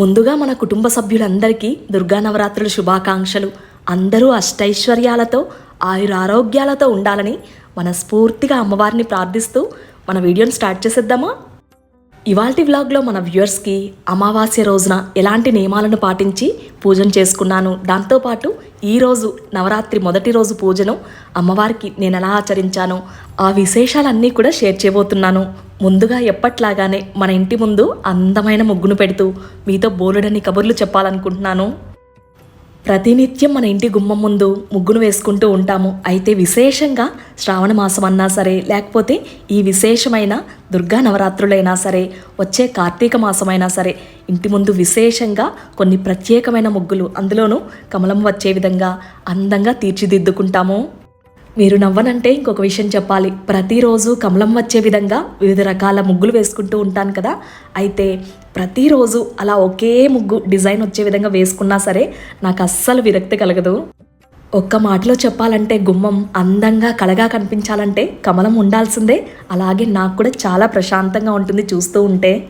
ముందుగా మన కుటుంబ సభ్యులందరికీ దుర్గా నవరాత్రుల శుభాకాంక్షలు. అందరూ అష్టైశ్వర్యాలతో ఆయురారోగ్యాలతో ఉండాలని మనస్ఫూర్తిగా అమ్మవారిని ప్రార్థిస్తూ మన వీడియోని స్టార్ట్ చేసేద్దామా? ఇవాల్టి వ్లాగ్లో మన వ్యూయర్స్కి అమావాస్య రోజున ఎలాంటి నియమాలను పాటించి పూజను చేసుకున్నాను. దాంతోపాటు ఈరోజు నవరాత్రి మొదటి రోజు పూజను అమ్మవారికి నేను ఎలా ఆచరించాను ఆ విశేషాలన్నీ కూడా షేర్ చేయబోతున్నాను. ముందుగా ఎప్పట్లాగానే మన ఇంటి ముందు అందమైన ముగ్గును పెడుతూ మీతో బోలుడని కబుర్లు చెప్పాలనుకుంటున్నాను. ప్రతినిత్యం మన ఇంటి గుమ్మం ముందు ముగ్గును వేసుకుంటూ ఉంటాము. అయితే విశేషంగా శ్రావణ మాసం అన్నా సరే లేకపోతే ఈ విశేషమైన దుర్గా నవరాత్రులైనా సరే వచ్చే కార్తీక మాసమైనా సరే ఇంటి ముందు విశేషంగా కొన్ని ప్రత్యేకమైన ముగ్గులు అందులోనూ కమలం వచ్చే విధంగా అందంగా తీర్చిదిద్దుకుంటాము. మీరు నవ్వనంటే ఇంకొక విషయం చెప్పాలి. ప్రతిరోజు కమలం వచ్చే విధంగా వివిధ రకాల ముగ్గులు వేసుకుంటూ ఉంటాను కదా. అయితే ప్రతిరోజు అలా ఒకే ముగ్గు డిజైన్ వచ్చే విధంగా వేసుకున్నా సరే నాకు అస్సలు విరక్తి కలగదు. ఒక్క మాటలో చెప్పాలంటే గుమ్మం అందంగా కళగా కనిపించాలంటే కమలం ఉండాల్సిందే. అలాగే నాకు కూడా చాలా ప్రశాంతంగా ఉంటుంది చూస్తూ ఉంటే.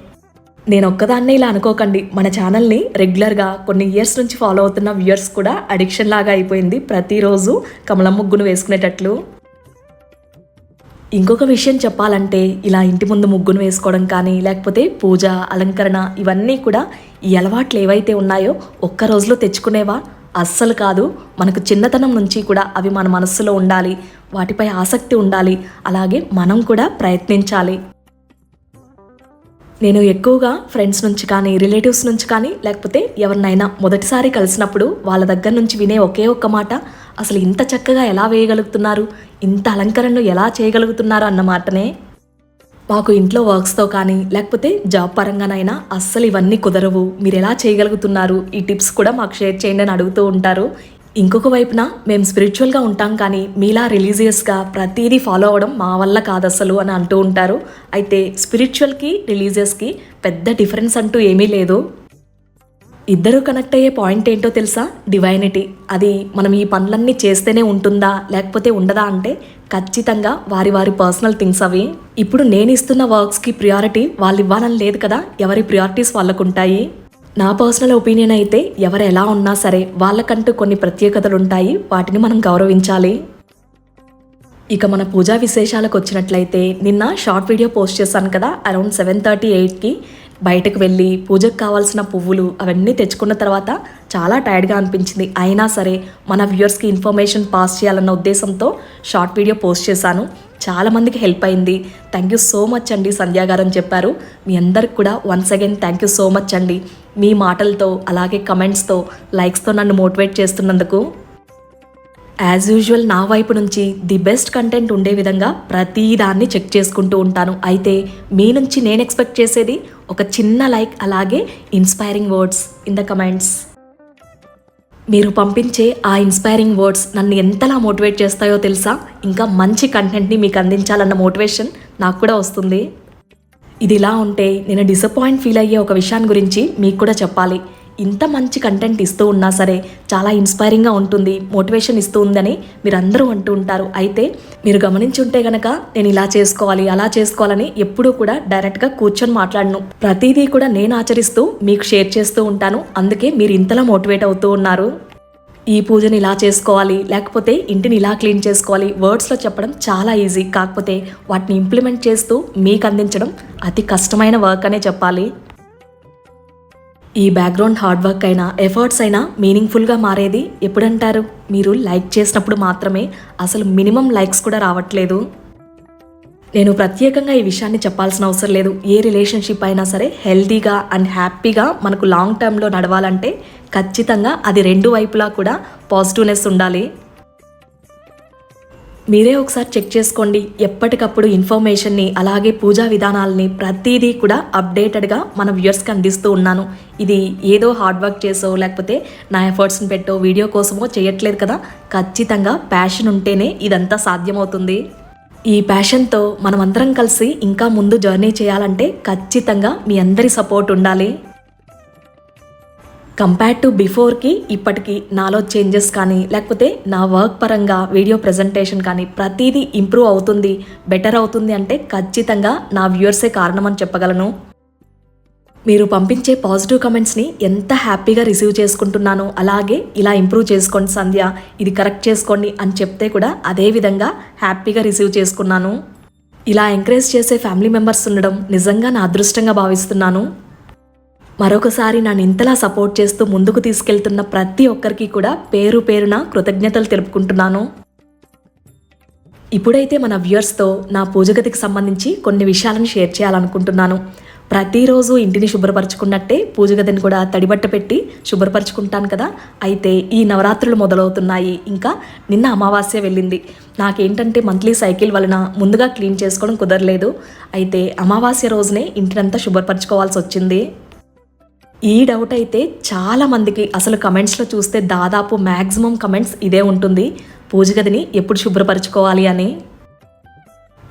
నేను ఒక్కదాన్నే ఇలా అనుకోకండి. మన ఛానల్ని రెగ్యులర్గా కొన్ని ఇయర్స్ నుంచి ఫాలో అవుతున్న వ్యూయర్స్ కూడా అడిక్షన్ లాగా అయిపోయింది ప్రతిరోజు కమలం ముగ్గును వేసుకునేటట్లు. ఇంకొక విషయం చెప్పాలంటే ఇలా ఇంటి ముందు ముగ్గును వేసుకోవడం కానీ లేకపోతే పూజ అలంకరణ ఇవన్నీ కూడా ఈ అలవాట్లు ఏవైతే ఉన్నాయో ఒక్క రోజులో తెచ్చుకునేవా? అస్సలు కాదు. మనకు చిన్నతనం నుంచి కూడా అవి మన మనస్సులో ఉండాలి వాటిపై ఆసక్తి ఉండాలి అలాగే మనం కూడా ప్రయత్నించాలి. నేను ఎక్కువగా ఫ్రెండ్స్ నుంచి కానీ రిలేటివ్స్ నుంచి కానీ లేకపోతే ఎవరినైనా మొదటిసారి కలిసినప్పుడు వాళ్ళ దగ్గర నుంచి వినే ఒకే ఒక్క మాట అసలు ఇంత చక్కగా ఎలా వేయగలుగుతున్నారు? ఇంత అలంకరణలు ఎలా చేయగలుగుతున్నారు? అన్న మాటనే. మాకు ఇంట్లో వర్క్స్తో కానీ లేకపోతే జాబ్ పరంగానైనా అస్సలు ఇవన్నీ కుదరవు. మీరు ఎలా చేయగలుగుతున్నారు? ఈ టిప్స్ కూడా మాకు షేర్ చేయండి అని అడుగుతూ ఉంటారు. ఇంకొక వైపున మేము స్పిరిచువల్గా ఉంటాం కానీ మీలా రిలీజియస్గా ప్రతిదీ ఫాలో అవ్వడం మా వల్ల కాదు అసలు అని అంటూ ఉంటారు. అయితే స్పిరిచువల్కి రిలీజియస్కి పెద్ద డిఫరెన్స్ అంటూ ఏమీ లేదు. ఇద్దరు కనెక్ట్ అయ్యే పాయింట్ ఏంటో తెలుసా? డివైనిటీ అది మనం ఈ పనులన్నీ చేస్తేనే ఉంటుందా లేకపోతే ఉండదా అంటే ఖచ్చితంగా వారి వారి పర్సనల్ థింగ్స్ అవి. ఇప్పుడు నేను ఇస్తున్న వర్క్స్కి ప్రియారిటీ వాళ్ళు ఇవ్వాలని లేదు కదా? ఎవరి ప్రియారిటీస్ వాళ్ళకు ఉంటాయి నా పర్సనల్ ఒపీనియన్ అయితే ఎవరు ఎలా ఉన్నా సరే వాళ్ళకంటూ కొన్ని ప్రత్యేకతలు ఉంటాయి వాటిని మనం గౌరవించాలి. ఇక మన పూజా విశేషాలకు వచ్చినట్లయితే నిన్న షార్ట్ వీడియో పోస్ట్ చేశాను కదా అరౌండ్ సెవెన్ థర్టీ ఎయిట్కి బయటకు వెళ్ళి పూజకు కావాల్సిన పువ్వులు అవన్నీ తెచ్చుకున్న తర్వాత చాలా టైర్డ్గా అనిపించింది. అయినా సరే మన వ్యూవర్స్కి ఇన్ఫర్మేషన్ పాస్ చేయాలన్న ఉద్దేశంతో షార్ట్ వీడియో పోస్ట్ చేశాను. చాలా మందికి హెల్ప్ అయింది. థ్యాంక్ యూ సో మచ్ అండి సంధ్యాగారు చెప్పారు. మీ అందరికి కూడా once again thank you so much అండి. మీ మాటలతో అలాగే కమెంట్స్తో లైక్స్తో నన్ను మోటివేట్ చేస్తున్నందుకు. యాజ్ యూజువల్ నా వైపు నుంచి ది బెస్ట్ కంటెంట్ ఉండే విధంగా ప్రతిదాన్ని చెక్ చేసుకుంటూ ఉంటాను. అయితే మీ నుంచి నేను ఎక్స్పెక్ట్ చేసేది ఒక చిన్న లైక్ అలాగే inspiring words in the comments మీరు పంపించే ఆ ఇన్స్పైరింగ్ వర్డ్స్ నన్ను ఎంతలా మోటివేట్ చేస్తాయో తెలుసా? ఇంకా మంచి కంటెంట్ని మీకు అందించాలన్న మోటివేషన్ నాకు కూడా వస్తుంది. ఇది ఇలా ఉంటే నేను డిసప్పాయింట్ ఫీల్ అయ్యే ఒక విషయాన్ని గురించి మీకు కూడా చెప్పాలి. ఇంత మంచి కంటెంట్ ఇస్తూ ఉన్నా సరే చాలా ఇన్స్పైరింగ్గా ఉంటుంది మోటివేషన్ ఇస్తూ ఉందని మీరు అందరూ అంటూ ఉంటారు. అయితే మీరు గమనించి ఉంటే గనక నేను ఇలా చేసుకోవాలి అలా చేసుకోవాలని ఎప్పుడూ కూడా డైరెక్ట్గా కూర్చొని మాట్లాడను. ప్రతిదీ కూడా నేను ఆచరిస్తూ మీకు షేర్ చేస్తూ ఉంటాను. అందుకే మీరు ఇంతలా మోటివేట్ అవుతూ ఉన్నారు. ఈ పూజని ఇలా చేసుకోవాలి లేకపోతే ఇంటిని ఇలా క్లీన్ చేసుకోవాలి వర్డ్స్లో చెప్పడం చాలా ఈజీ కాకపోతే వాటిని ఇంప్లిమెంట్ చేస్తూ మీకు అందించడం అతి కష్టమైన వర్క్ అనే చెప్పాలి. ఈ బ్యాక్గ్రౌండ్ హార్డ్ వర్క్ అయినా ఎఫర్ట్స్ అయినా మీనింగ్ఫుల్గా మారేది ఎప్పుడంటారు? మీరు లైక్ చేసినప్పుడు మాత్రమే అసలు మినిమం లైక్స్ కూడా రావట్లేదు. నేను ప్రత్యేకంగా ఈ విషయాన్ని చెప్పాల్సిన అవసరం లేదు. ఏ రిలేషన్షిప్ అయినా సరే హెల్తీగా అండ్ హ్యాపీగా మనకు లాంగ్ టర్మ్లో నడవాలంటే ఖచ్చితంగా అది రెండు వైపులా కూడా పాజిటివ్నెస్ ఉండాలి. మీరే ఒకసారి చెక్ చేసుకోండి. ఎప్పటికప్పుడు ఇన్ఫర్మేషన్ని అలాగే పూజా విధానాలని ప్రతిదీ కూడా అప్డేటెడ్గా మన వ్యూయర్స్కి అందిస్తూ ఉన్నాను. ఇది ఏదో హార్డ్ వర్క్ చేసో లేకపోతే నా ఎఫర్ట్స్ని పెట్టో వీడియో కోసమో చేయట్లేదు కదా. ఖచ్చితంగా ప్యాషన్ ఉంటేనే ఇదంతా సాధ్యమవుతుంది. ఈ ప్యాషన్తో మనమందరం కలిసి ఇంకా ముందు జర్నీ చేయాలంటే ఖచ్చితంగా మీ అందరి సపోర్ట్ ఉండాలి. కంపేర్ టు బిఫోర్కి ఇప్పటికి నాలో చేంజెస్ కానీ లేకపోతే నా వర్క్ పరంగా వీడియో ప్రజెంటేషన్ కానీ ప్రతిదీ ఇంప్రూవ్ అవుతుంది బెటర్ అవుతుంది అంటే ఖచ్చితంగా నా వ్యూవర్సే కారణం అని చెప్పగలను. మీరు పంపించే పాజిటివ్ కమెంట్స్ని ఎంత హ్యాపీగా రిసీవ్ చేసుకుంటున్నానో అలాగే ఇలా ఇంప్రూవ్ చేసుకోండి సంధ్య ఇది కరెక్ట్ చేసుకోండి అని చెప్తే కూడా అదే విధంగా హ్యాపీగా రిసీవ్ చేసుకున్నాను. ఇలా ఎంకరేజ్ చేసే ఫ్యామిలీ మెంబర్స్ ఉండడం నిజంగా నా అదృష్టంగా భావిస్తున్నాను. మరొకసారి నన్ను ఇంతలా సపోర్ట్ చేస్తూ ముందుకు తీసుకెళ్తున్న ప్రతి ఒక్కరికి కూడా పేరు పేరున కృతజ్ఞతలు తెలుపుకుంటున్నాను. ఇప్పుడైతే మన వ్యూయర్స్తో నా పూజగతికి సంబంధించి కొన్ని విషయాలను షేర్ చేయాలనుకుంటున్నాను. ప్రతిరోజు ఇంటిని శుభ్రపరచుకున్నట్టే పూజగదిని కూడా తడిబట్ట పెట్టి శుభ్రపరచుకుంటాను కదా. అయితే ఈ నవరాత్రులు మొదలవుతున్నాయి. ఇంకా నిన్న అమావాస్య వెళ్ళింది. నాకేంటంటే మంత్లీ సైకిల్ వలన ముందుగా క్లీన్ చేసుకోవడం కుదరలేదు. అయితే అమావాస్య రోజునే ఇంటినంతా శుభ్రపరచుకోవాల్సి వచ్చింది. ఈ డౌట్ అయితే చాలా మందికి అసలు కమెంట్స్లో చూస్తే దాదాపు మ్యాక్సిమం కమెంట్స్ ఇదే ఉంటుంది. పూజ గదిని ఎప్పుడు శుభ్రపరచుకోవాలి అని.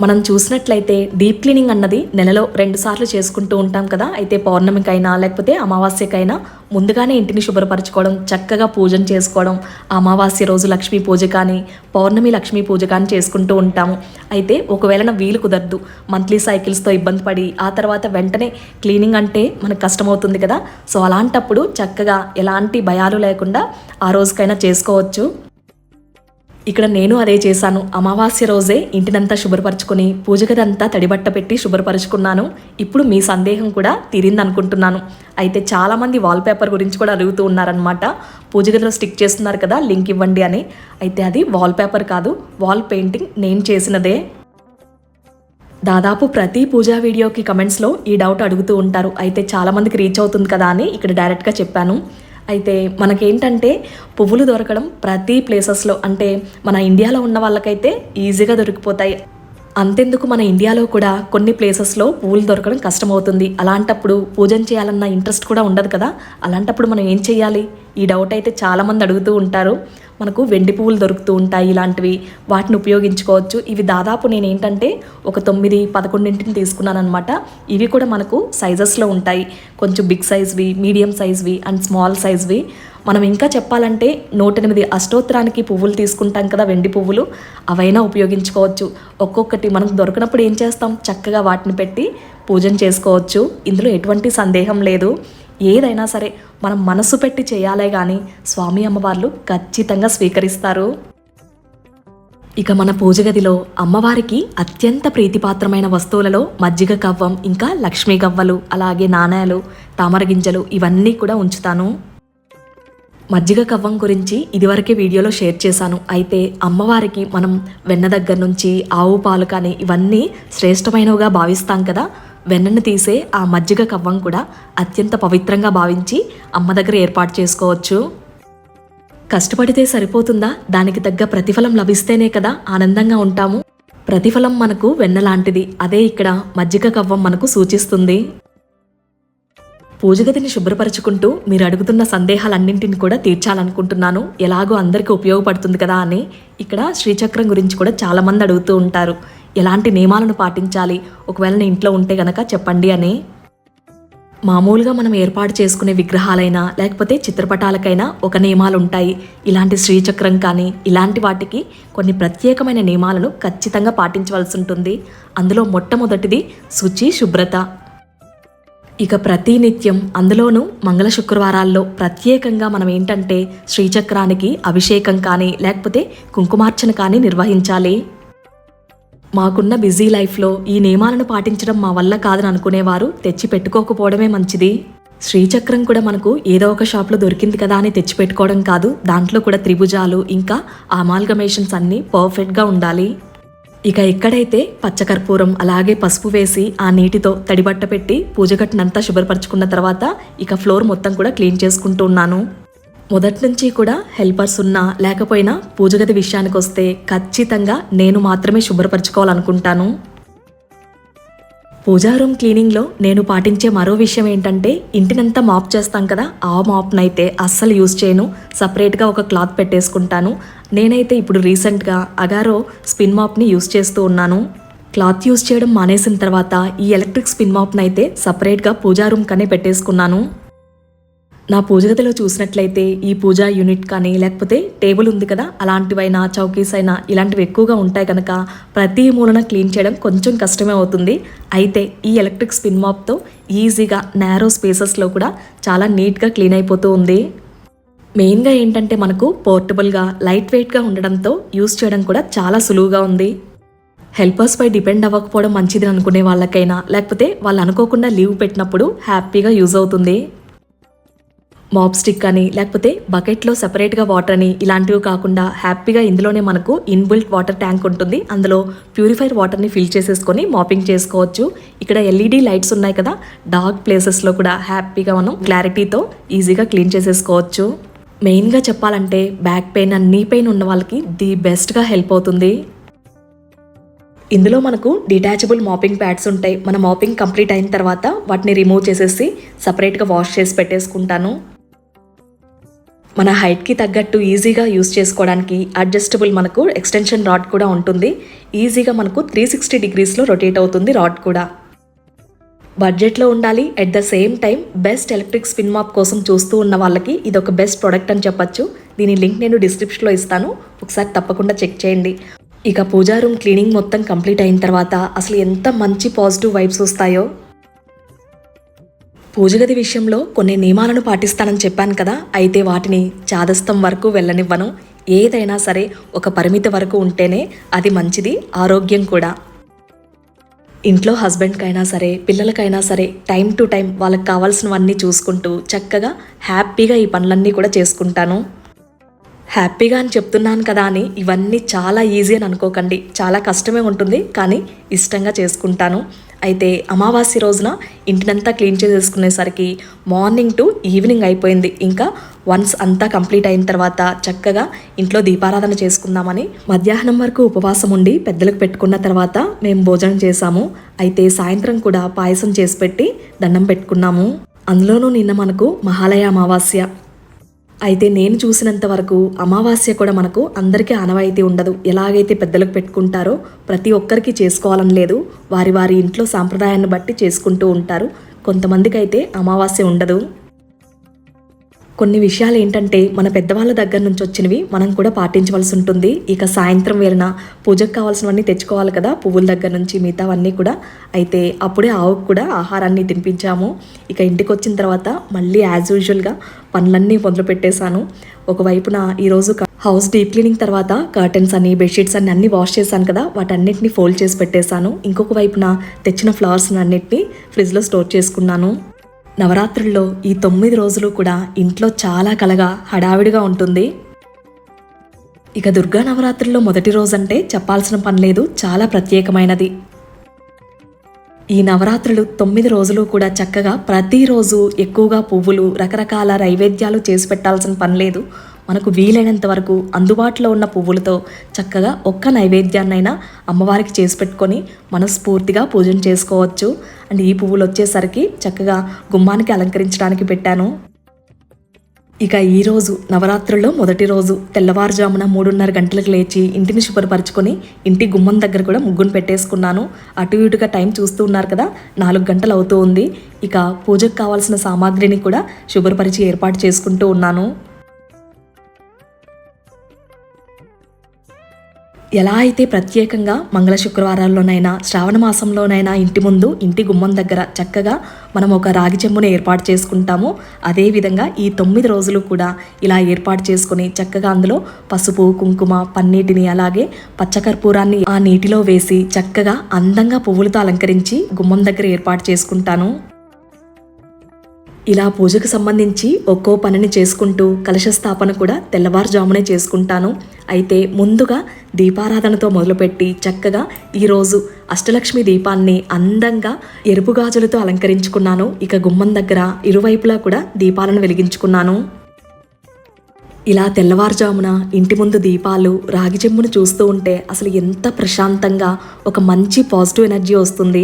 మనం చూసినట్లయితే డీప్ క్లీనింగ్ అన్నది నెలలో రెండు సార్లు చేసుకుంటూ ఉంటాం కదా. అయితే పౌర్ణమికైనా లేకపోతే అమావాస్యకైనా ముందుగానే ఇంటిని శుభ్రపరచుకోవడం చక్కగా పూజను చేసుకోవడం అమావాస్య రోజు లక్ష్మీ పూజ కానీ పౌర్ణమి లక్ష్మీ పూజ కానీ చేసుకుంటూ ఉంటాము. అయితే ఒకవేళ నా వీలు కుదరదు మంత్లీ సైకిల్స్తో ఇబ్బంది పడి ఆ తర్వాత వెంటనే క్లీనింగ్ అంటే మనకు కష్టమవుతుంది కదా. సో అలాంటప్పుడు చక్కగా ఎలాంటి భయాలు లేకుండా ఆ రోజుకైనా చేసుకోవచ్చు. ఇక్కడ నేను అదే చేశాను. అమావాస్య రోజే ఇంటినంతా శుభ్రపరచుకొని పూజగదంతా తడిబట్ట పెట్టి శుభ్రపరుచుకున్నాను. ఇప్పుడు మీ సందేహం కూడా తీరింది అనుకుంటున్నాను అయితే చాలామంది వాల్పేపర్ గురించి కూడా అడుగుతూ ఉన్నారనమాట పూజగదిలో స్టిక్ చేస్తున్నారు కదా లింక్ ఇవ్వండి అని. అయితే అది వాల్పేపర్ కాదు వాల్ పెయింటింగ్ నేను చేసినదే. దాదాపు ప్రతి పూజా వీడియోకి కమెంట్స్లో ఈ డౌట్ అడుగుతూ ఉంటారు. అయితే చాలామందికి రీచ్ అవుతుంది కదా అని ఇక్కడ డైరెక్ట్గా చెప్పాను. అయితే మనకేంటంటే పువ్వులు దొరకడం ప్రతి ప్లేసెస్లో అంటే మన ఇండియాలో ఉన్న వాళ్ళకైతే ఈజీగా దొరికిపోతాయి. అంతెందుకు మన ఇండియాలో కూడా కొన్ని ప్లేసెస్లో పువ్వులు దొరకడం కష్టమవుతుంది. అలాంటప్పుడు పూజన చేయాలన్న ఇంట్రెస్ట్ కూడా ఉండదు కదా. అలాంటప్పుడు మనం ఏం చేయాలి? ఈ డౌట్ అయితే చాలామంది అడుగుతూ ఉంటారు. మనకు వెండి పువ్వులు దొరుకుతూ ఉంటాయి ఇలాంటివి. వాటిని ఉపయోగించుకోవచ్చు. ఇవి దాదాపు నేను ఏంటంటే ఒక తొమ్మిది పదకొండింటిని తీసుకున్నాను అనమాట ఇవి కూడా మనకు సైజెస్లో ఉంటాయి. కొంచెం బిగ్ సైజ్వి మీడియం సైజ్వి అండ్ స్మాల్ సైజ్వి. మనం ఇంకా చెప్పాలంటే నూట ఎనిమిది అష్టోత్తరానికి పువ్వులు తీసుకుంటాం కదా వెండి పువ్వులు. అవైనా ఉపయోగించుకోవచ్చు. ఒక్కొక్కటి మనకు దొరకనప్పుడు ఏం చేస్తాం? చక్కగా వాటిని పెట్టి పూజన చేసుకోవచ్చు. ఇందులో ఎటువంటి సందేహం లేదు. ఏదైనా సరే మనం మనసు పెట్టి చేయాలే కానీ స్వామి అమ్మవార్లు ఖచ్చితంగా స్వీకరిస్తారు. ఇక మన పూజ గదిలో అమ్మవారికి అత్యంత ప్రీతిపాత్రమైన వస్తువులలో మజ్జిగ కవ్వం ఇంకా లక్ష్మీ గవ్వలు అలాగే నాణేలు తామర గింజలు ఇవన్నీ కూడా ఉంచుతాను. మజ్జిగ కవ్వం గురించి ఇదివరకే వీడియోలో షేర్ చేశాను. అయితే అమ్మవారికి మనం వెన్న దగ్గర నుంచి ఆవు పాలు కానీ ఇవన్నీ శ్రేష్టమైనవిగా భావిస్తాం కదా. వెన్నను తీసే ఆ మజ్జిగ కవ్వం కూడా అత్యంత పవిత్రంగా భావించి అమ్మ దగ్గర ఏర్పాటు చేసుకోవచ్చు. కష్టపడితే సరిపోతుందా? దానికి తగ్గ ప్రతిఫలం లభిస్తేనే కదా ఆనందంగా ఉంటాము. ప్రతిఫలం మనకు వెన్న లాంటిది. అదే ఇక్కడ మజ్జిగ కవ్వం మనకు సూచిస్తుంది. పూజగదిని శుభ్రపరచుకుంటూ మీరు అడుగుతున్న సందేహాలన్నింటిని కూడా తీర్చాలనుకుంటున్నాను. ఎలాగో అందరికీ ఉపయోగపడుతుంది కదా అని ఇక్కడ శ్రీచక్రం గురించి కూడా చాలామంది అడుగుతూ ఉంటారు. ఎలాంటి నియమాలను పాటించాలి? ఒకవేళ నేను ఇంట్లో ఉంటే గనక చెప్పండి అని. మామూలుగా మనం ఏర్పాటు చేసుకునే విగ్రహాలైనా లేకపోతే చిత్రపటాలకైనా ఒక నియమాలు ఉంటాయి ఇలాంటి శ్రీచక్రం కానీ ఇలాంటి వాటికి కొన్ని ప్రత్యేకమైన నియమాలను ఖచ్చితంగా పాటించవలసి ఉంటుంది అందులో మొట్టమొదటిది శుచి శుభ్రత. ఇక ప్రతినిత్యం అందులోనూ మంగళ శుక్రవారాల్లో ప్రత్యేకంగా మనం ఏంటంటే శ్రీచక్రానికి అభిషేకం కానీ లేకపోతే కుంకుమార్చన కానీ నిర్వహించాలి. మాకున్న బిజీ లైఫ్లో ఈ నియమాలను పాటించడం మా వల్ల కాదని అనుకునేవారు తెచ్చి పెట్టుకోకపోవడమే మంచిది. శ్రీచక్రం కూడా మనకు ఏదో ఒక షాప్లో దొరికింది కదా అని తెచ్చి పెట్టుకోవడం కాదు దాంట్లో కూడా త్రిభుజాలు ఇంకా అమాల్గమేషన్స్ అన్నీ పర్ఫెక్ట్గా ఉండాలి. ఇక ఎక్కడైతే పచ్చకర్పూరం అలాగే పసుపు వేసి ఆ నీటితో తడిబట్ట పెట్టి పూజగట్టునంతా శుభ్రపరచుకున్న తర్వాత ఇక ఫ్లోర్ మొత్తం కూడా క్లీన్ చేసుకుంటూ ఉన్నాను. మొదటి నుంచి కూడా హెల్పర్స్ ఉన్నా లేకపోయినా పూజగది విషయానికి వస్తే ఖచ్చితంగా నేను మాత్రమే శుభ్రపరచుకోవాలనుకుంటాను. పూజా రూమ్ క్లీనింగ్లో నేను పాటించే మరో విషయం ఏంటంటే ఇంటినంతా మాప్ చేస్తాం కదా ఆ మాప్నైతే అస్సలు యూజ్ చేయను. సపరేట్గా ఒక క్లాత్ పెట్టేసుకుంటాను. నేనైతే ఇప్పుడు రీసెంట్గా అగారో స్పిన్ మాప్ని యూజ్ చేస్తూ ఉన్నాను. క్లాత్ యూజ్ చేయడం మానేసిన తర్వాత ఈ ఎలక్ట్రిక్ స్పిన్ మాప్ని అయితే సపరేట్గా పూజా రూమ్ కనే పెట్టేసుకున్నాను. నా పూజ గదిలో చూసినట్లయితే ఈ పూజా యూనిట్ కానీ లేకపోతే టేబుల్ ఉంది కదా అలాంటివైనా చౌకీస్ అయినా ఇలాంటివి ఎక్కువగా ఉంటాయి కనుక ప్రతి మూలన క్లీన్ చేయడం కొంచెం కష్టమే అవుతుంది. అయితే ఈ ఎలక్ట్రిక్ స్పిన్ మాప్తో ఈజీగా నేరో స్పేసెస్లో కూడా చాలా నీట్గా క్లీన్ అయిపోతూ ఉంది. మెయిన్గా ఏంటంటే మనకు పోర్టబుల్గా లైట్ వెయిట్గా ఉండడంతో యూస్ చేయడం కూడా చాలా సులువుగా ఉంది. హెల్పర్స్ పై డిపెండ్ అవ్వకపోవడం మంచిది అనుకునే వాళ్ళకైనా లేకపోతే వాళ్ళు అనుకోకుండా లీవ్ పెట్టినప్పుడు హ్యాపీగా యూజ్ అవుతుంది. మాప్ స్టిక్ అని లేకపోతే బకెట్లో సెపరేట్గా వాటర్ అని ఇలాంటివి కాకుండా హ్యాపీగా ఇందులోనే మనకు ఇన్బిల్ట్ వాటర్ ట్యాంక్ ఉంటుంది. అందులో ప్యూరిఫైర్ వాటర్ని ఫిల్ చేసేసుకొని మాపింగ్ చేసుకోవచ్చు. ఇక్కడ ఎల్ఈడి లైట్స్ ఉన్నాయి కదా డార్క్ ప్లేసెస్లో కూడా హ్యాపీగా మనం క్లారిటీతో ఈజీగా క్లీన్ చేసేసుకోవచ్చు. మెయిన్గా చెప్పాలంటే back pain and knee pain ఉన్న వాళ్ళకి ది బెస్ట్గా హెల్ప్ అవుతుంది. ఇందులో మనకు డిటాచబుల్ మాపింగ్ ప్యాడ్స్ ఉంటాయి. మన మాపింగ్ కంప్లీట్ అయిన తర్వాత వాటిని రిమూవ్ చేసేసి సపరేట్గా వాష్ చేసి పెట్టేసుకుంటాను. మన హైట్కి తగ్గట్టు ఈజీగా యూస్ చేసుకోవడానికి అడ్జస్టబుల్ మనకు ఎక్స్టెన్షన్ రాడ్ కూడా ఉంటుంది. ఈజీగా మనకు త్రీ సిక్స్టీ డిగ్రీస్లో రొటేట్ అవుతుంది రాడ్ కూడా. బడ్జెట్లో ఉండాలి. At the same time best electric spin mop కోసం చూస్తూ ఉన్న వాళ్ళకి ఇది ఒక బెస్ట్ ప్రోడక్ట్ అని చెప్పొచ్చు. దీని లింక్ నేను డిస్క్రిప్షన్లో ఇస్తాను. ఒకసారి తప్పకుండా చెక్ చేయండి. ఇక పూజా రూమ్ క్లీనింగ్ మొత్తం కంప్లీట్ అయిన తర్వాత అసలు ఎంత మంచి పాజిటివ్ వైబ్స్ వస్తాయో. పూజగది విషయంలో కొన్ని నియమాలను పాటిస్తానని చెప్పాను కదా అయితే వాటిని చాదస్తం వరకు వెళ్ళనివ్వను. ఏదైనా సరే ఒక పరిమితి వరకు ఉంటేనే అది మంచిది ఆరోగ్యం కూడా. ఇంట్లో హస్బెండ్కైనా సరే పిల్లలకైనా సరే టైం టు టైం వాళ్ళకి కావాల్సినవన్నీ చూసుకుంటూ చక్కగా హ్యాపీగా ఈ పనులన్నీ కూడా చేసుకుంటాను. హ్యాపీగా అని చెప్తున్నాను కదా అని ఇవన్నీ చాలా ఈజీ అని అనుకోకండి. చాలా కష్టమే ఉంటుంది కానీ ఇష్టంగా చేసుకుంటాను. అయితే అమావాస్య రోజున ఇంటినంతా క్లీన్ చేసేసుకునేసరికి మార్నింగ్ టు ఈవినింగ్ అయిపోయింది. ఇంకా వన్స్ అంతా కంప్లీట్ అయిన తర్వాత చక్కగా ఇంట్లో దీపారాధన చేసుకుందామని మధ్యాహ్నం వరకు ఉపవాసం ఉండి పెద్దలకు పెట్టుకున్న తర్వాత మేము భోజనం చేశాము. అయితే సాయంత్రం కూడా పాయసం చేసి పెట్టి దండం పెట్టుకున్నాము. అందులోనూ నిన్న మనకు మహాలయ అమావాస్య. అయితే నేను చూసినంత వరకు అమావాస్య కూడా మనకు అందరికీ ఆనవాయితీ ఉండదు. ఎలాగైతే పెద్దలకు పెట్టుకుంటారో ప్రతి ఒక్కరికి చేసుకోవాలని లేదు. వారి వారి ఇంట్లో సాంప్రదాయాన్ని బట్టి చేసుకుంటూ ఉంటారు. కొంతమందికి అయితే అమావాస్య ఉండదు. కొన్ని విషయాలు ఏంటంటే మన పెద్దవాళ్ళ దగ్గర నుంచి వచ్చినవి మనం కూడా పాటించవలసి ఉంటుంది. ఇక సాయంత్రం వేళన పూజకు కావాల్సినవన్నీ తెచ్చుకోవాలి కదా పువ్వుల దగ్గర నుంచి మిగతావన్నీ కూడా. అయితే అప్పుడే ఆవుకు కూడా ఆహారాన్ని తినిపించాము. ఇక ఇంటికి వచ్చిన తర్వాత మళ్ళీ యాజ్ యూజువల్గా పనులన్నీ మొదలు పెట్టేశాను. ఒకవైపున ఈరోజు హౌస్ డీప్ క్లీనింగ్ తర్వాత కర్టెన్స్ అని బెడ్షీట్స్ అన్ని అన్ని వాష్ చేశాను కదా వాటన్నిటిని ఫోల్డ్ చేసి పెట్టేశాను. ఇంకొక వైపున తెచ్చిన ఫ్లవర్స్ అన్నిటిని ఫ్రిడ్జ్లో స్టోర్ చేసుకున్నాను. నవరాత్రుల్లో ఈ తొమ్మిది రోజులు కూడా ఇంట్లో చాలా కలగా హడావిడిగా ఉంటుంది. ఇక దుర్గా నవరాత్రుల్లో మొదటి రోజంటే చెప్పాల్సిన పని లేదు చాలా ప్రత్యేకమైనది. ఈ నవరాత్రులు తొమ్మిది రోజులు కూడా చక్కగా ప్రతిరోజు ఎక్కువగా పువ్వులు రకరకాల నైవేద్యాలు చేసి పెట్టాల్సిన పని లేదు. మనకు వీలైనంత వరకు అందుబాటులో ఉన్న పువ్వులతో చక్కగా ఒక్క నైవేద్యాన్నైనా అమ్మవారికి చేసి పెట్టుకొని మనస్ఫూర్తిగా పూజను చేసుకోవచ్చు. అండ్ ఈ పువ్వులు వచ్చేసరికి చక్కగా గుమ్మానికి అలంకరించడానికి పెట్టాను. ఇక ఈరోజు నవరాత్రుల్లో మొదటి రోజు తెల్లవారుజామున మూడున్నర గంటలకు లేచి ఇంటిని శుభ్రపరచుకొని ఇంటి గుమ్మం దగ్గర కూడా ముగ్గును పెట్టేసుకున్నాను. అటు ఇటుగా టైం చూస్తూ ఉన్నారు కదా నాలుగు గంటలు అవుతూ ఉంది. ఇక పూజకు కావాల్సిన సామాగ్రిని కూడా శుభ్రపరిచి ఏర్పాటు చేసుకుంటూ ఉన్నాను. ఎలా అయితే ప్రత్యేకంగా మంగళ శుక్రవారాల్లోనైనా శ్రావణ మాసంలోనైనా ఇంటి ముందు ఇంటి గుమ్మం దగ్గర చక్కగా మనం ఒక రాగి చెంబును ఏర్పాటు చేసుకుంటామో. అదేవిధంగా ఈ తొమ్మిది రోజులు కూడా ఇలా ఏర్పాటు చేసుకుని చక్కగా అందులో పసుపు కుంకుమ పన్నీటిని అలాగే పచ్చకర్పూరాన్ని ఆ నీటిలో వేసి చక్కగా అందంగా పువ్వులతో అలంకరించి గుమ్మం దగ్గర ఏర్పాటు చేసుకుంటాను. ఇలా పూజకు సంబంధించి ఒక్కో పనిని చేసుకుంటూ కలశ స్థాపన కూడా తెల్లవారుజామునే చేసుకుంటాను. అయితే ముందుగా దీపారాధనతో మొదలుపెట్టి చక్కగా ఈరోజు అష్టలక్ష్మి దీపాన్ని అందంగా ఎరుపు గాజులతో అలంకరించుకున్నాను. ఇక గుమ్మం దగ్గర ఇరువైపులా కూడా దీపాలను వెలిగించుకున్నాను. ఇలా తెల్లవారుజామున ఇంటి ముందు దీపాలు రాగి చెంబును చూస్తూ ఉంటే అసలు ఎంత ప్రశాంతంగా ఒక మంచి పాజిటివ్ ఎనర్జీ వస్తుంది.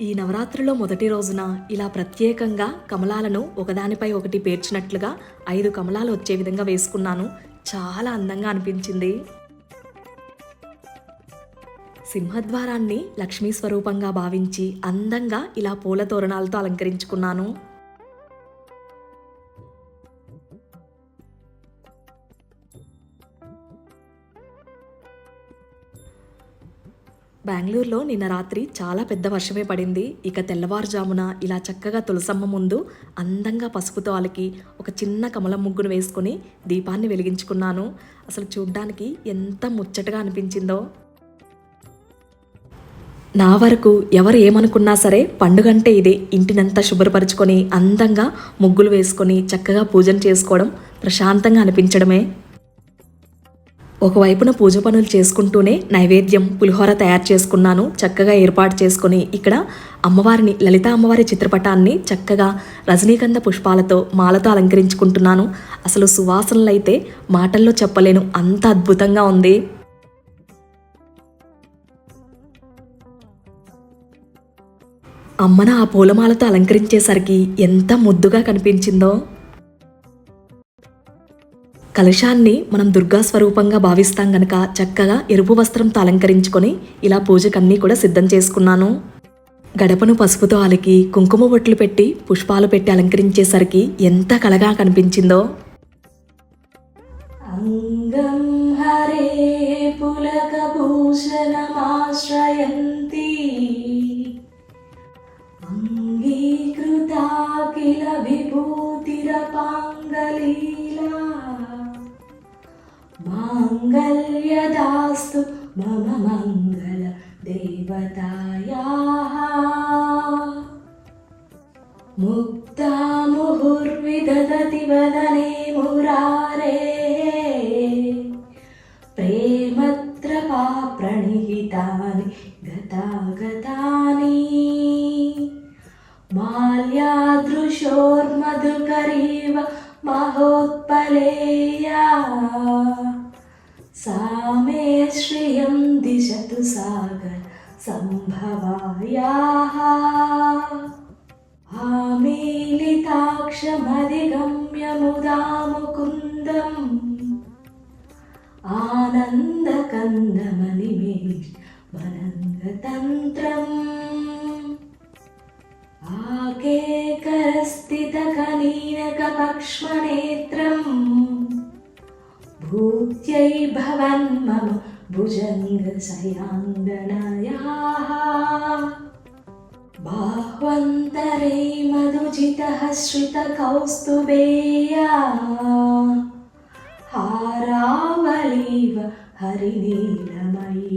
ఈ నవరాత్రిలో మొదటి రోజున ఇలా ప్రత్యేకంగా కమలాలను ఒకదానిపై ఒకటి పేర్చినట్లుగా ఐదు కమలాలు వచ్చే విధంగా వేసుకున్నాను. చాలా అందంగా అనిపించింది. సింహద్వారాన్ని లక్ష్మీ స్వరూపంగా భావించి అందంగా ఇలా పూల తోరణాలతో అలంకరించుకున్నాను. బెంగళూరులో నిన్న రాత్రి చాలా పెద్ద వర్షమే పడింది. ఇక తెల్లవారుజామున ఇలా చక్కగా తులసమ్మ ముందు అందంగా పసుపుతో అలికి ఒక చిన్న కమలం ముగ్గును వేసుకుని దీపాన్ని వెలిగించుకున్నాను. అసలు చూడ్డానికి ఎంత ముచ్చటగా అనిపించిందో. నా వరకు ఎవరు ఏమనుకున్నా సరే పండుగంటే ఇదే. ఇంటినంతా శుభ్రపరచుకొని అందంగా ముగ్గులు వేసుకొని చక్కగా పూజను చేసుకోవడం ప్రశాంతంగా అనిపించడమే. ఒకవైపున పూజ పనులు చేసుకుంటూనే నైవేద్యం పులిహోర తయారు చేసుకున్నాను. చక్కగా ఏర్పాటు చేసుకుని ఇక్కడ అమ్మవారిని లలిత అమ్మవారి చిత్రపటాన్ని చక్కగా రజనీగంధ పుష్పాలతో మాలతో అలంకరించుకుంటున్నాను. అసలు సువాసనలైతే మాటల్లో చెప్పలేను. అంత అద్భుతంగా ఉంది. అమ్మన ఆ పూలమాలతో అలంకరించేసరికి ఎంత ముద్దుగా కనిపించిందో. కలశాన్ని మనం దుర్గా స్వరూపంగా భావిస్తాం గనక చక్కగా ఎరుపు వస్త్రంతో అలంకరించుకొని ఇలా పూజకన్నీ కూడా సిద్ధం చేసుకున్నాను. గడపను పసుపుతో అలికి కుంకుమ బొట్లు పెట్టి పుష్పాలు పెట్టి అలంకరించేసరికి ఎంత కలగా కనిపించిందో. అంగం హరే పులకభూషణమాశ్రయంతి. అంగీకృతా కిల విభూతిరపాంగలీలా మాంగళ్యదాస్తు మమ మంగళ దేవతాయాः आमीलिताक्षमधिगम्य मुदा मुकुन्दम् आनन्दकन्दमनिमेष वनङ्गतन्त्रम् आकेकरस्थितकनीनकपक्ष्मनेत्रम् भूत्यै भवन्मम भुजङ्गशयाङ्गनयाः बाह्वन्तरे मधुजितः श्रितकौस्तुभेया हारावलीव हरिनीलमयी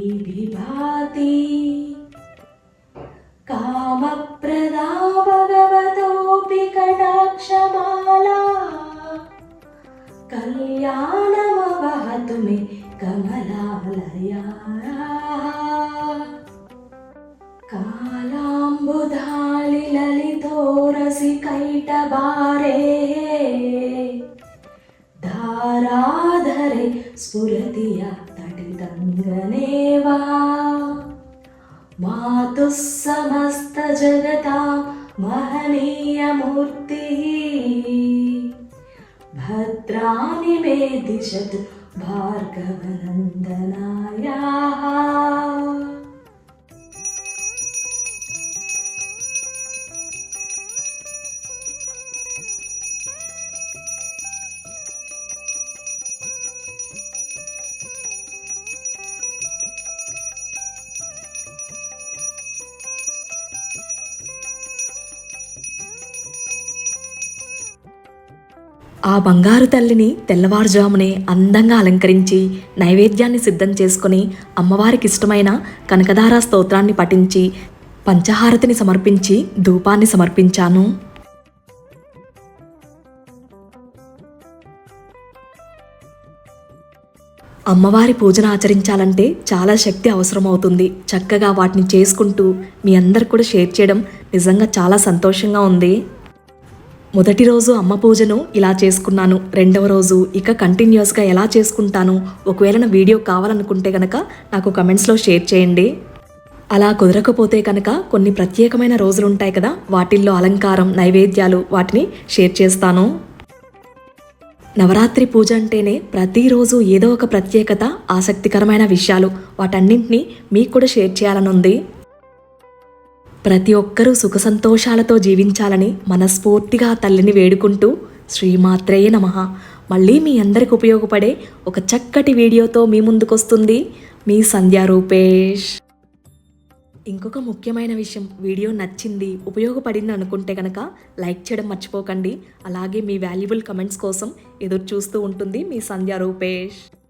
राणिवेदिषद् भार्गवनन्दनायाः। బంగారు తల్లిని తెల్లవారుజామునే అందంగా అలంకరించి నైవేద్యాన్ని సిద్ధం చేసుకొని అమ్మవారికి ఇష్టమైన కనకదార స్తోత్రాన్ని పఠించి పంచహారతిని సమర్పించి ధూపాన్ని సమర్పించాను. అమ్మవారి పూజను ఆచరించాలంటే చాలా శక్తి అవసరమవుతుంది. చక్కగా వాటిని చేసుకుంటూ మీ అందరు కూడా షేర్ చేయడం నిజంగా చాలా సంతోషంగా ఉంది. మొదటి రోజు అమ్మ పూజను ఇలా చేసుకున్నాను. రెండవ రోజు ఇక కంటిన్యూస్గా ఎలా చేసుకుంటాను? ఒకవేళ నా వీడియో కావాలనుకుంటే కనుక నాకు కమెంట్స్లో షేర్ చేయండి. అలా కుదరకపోతే కనుక కొన్ని ప్రత్యేకమైన రోజులు ఉంటాయి కదా వాటిల్లో అలంకారం నైవేద్యాలు వాటిని షేర్ చేస్తాను. నవరాత్రి పూజ అంటేనే ప్రతిరోజు ఏదో ఒక ప్రత్యేకత ఆసక్తికరమైన విషయాలు వాటన్నింటినీ మీకు కూడా షేర్ చేయాలని ఉంది ప్రతి ఒక్కరూ సుఖ సంతోషాలతో జీవించాలని మనస్ఫూర్తిగా తల్లిని వేడుకుంటూ శ్రీమాత్రేయ నమ. మళ్ళీ మీ అందరికి ఉపయోగపడే ఒక చక్కటి వీడియోతో మీ ముందుకొస్తుంది మీ సంధ్యా రూపేష్. ఇంకొక ముఖ్యమైన విషయం వీడియో నచ్చింది ఉపయోగపడింది అనుకుంటే కనుక లైక్ చేయడం మర్చిపోకండి. అలాగే మీ వాల్యుబుల్ కమెంట్స్ కోసం ఎదురు చూస్తూ ఉంటుంది మీ సంధ్యా రూపేష్.